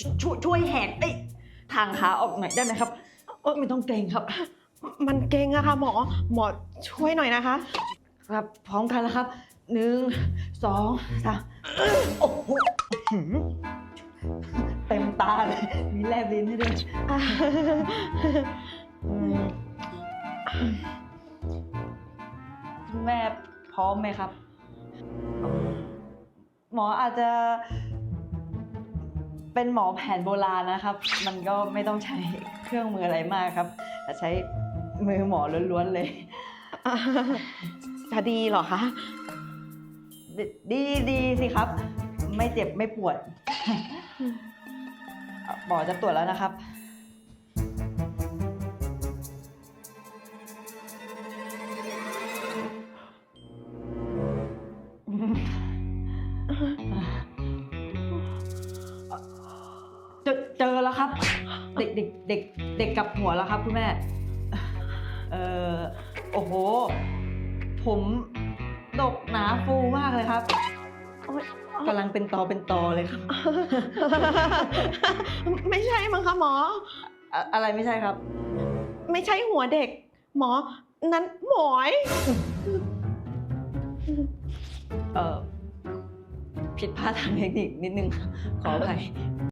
ช่วยช่วยแหกไอ้ทางขาออกหน่อยได้ไหมครับเอ้ยไม่ต้องเกรงครับ มันเก่งอะค่ะหมอ หมอช่วยหน่อยนะคะ ครับพร้อมกันแล้วครับหนึ่งสองสามโอ้โหหืมเต็มตาเลยมีแลบลิ้นให้ด้วยอืมคุณแม่พร้อมไหมครับ หมออาจจะ เป็นหมอแผนโบราณนะครับ มันก็ไม่ต้องใช้เครื่องมืออะไรมากครับแต่ใช้มือหมอล้วนๆเลยจะดีเหรอคะ ดดีดีสิครับ ไม่เจ็บไม่ปวด หมอจะตรวจแล้วนะครับ อเจอแล้วครับ เด็กเด็กเด็กเด็กกลับหัวแล้วครับคุณแม่ เออโอ้โห ผมดกหนาฟูมากเลยครับโอ๊ยกำลังเป็นตอเป็นตอเลยครับ ไม่ใช่มั้งคะหมอ อะอะไรไม่ใช่ครับ ไม่ใช่หัวเด็ก หมอ นั้นหมอย เออผิดพลาดทางเทคนิคนิดนึง ขออภัย